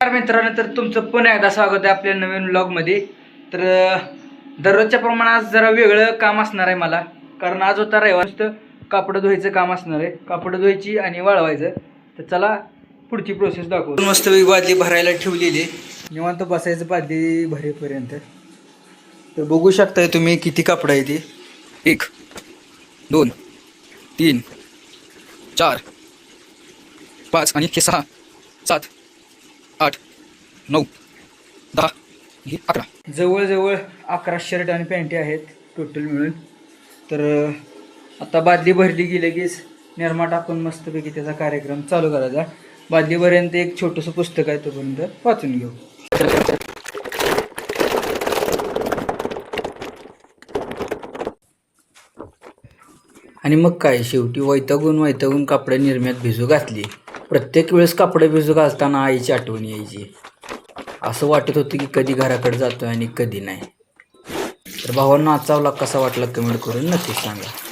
नमस्कार मित्रांनो तर तुमचं पुन्हा एकदा स्वागत आहे आपल्या नवीन व्लॉगमध्ये तर दररोजच्या प्रमाणात जरा वेगळं काम असणार आहे मला. कारण आज होता रविवार नुसतं कापडं धुवायचं काम असणार आहे. कापडं धुवायची आणि वाळवायचं. तर चला पुढची प्रोसेस दाखवू. मस्त बादली भरायला ठेवलेली. निवांत बसायचं बादली भरेपर्यंत. तर बघू शकताय तुम्ही किती कापड आहे ते. एक दोन तीन चार पाच आणि सहा सात. आठ नऊ दहा हे अकरा. जवळजवळ अकरा शर्ट आणि पॅन्टी आहेत टोटल मिळून. तर आता बादली भरली की लगेच निर्मा टाकून मस्तपैकी त्याचा कार्यक्रम चालू करायचा. बादलीपर्यंत एक छोटंसं पुस्तक आहे तोपर्यंत वाचून घेऊ. आणि मग काय शेवटी वैतागून वैतागून कापडे निरम्यात भिजू घातली. प्रत्येक वेळेस कापडे भिजू घालताना आईची आठवण यायची. असं वाटत होतं की कधी घराकडे जातोय आणि कधी नाही. तर भावांना आचावला कसा वाटला कमेंट करून नक्कीच सांगा.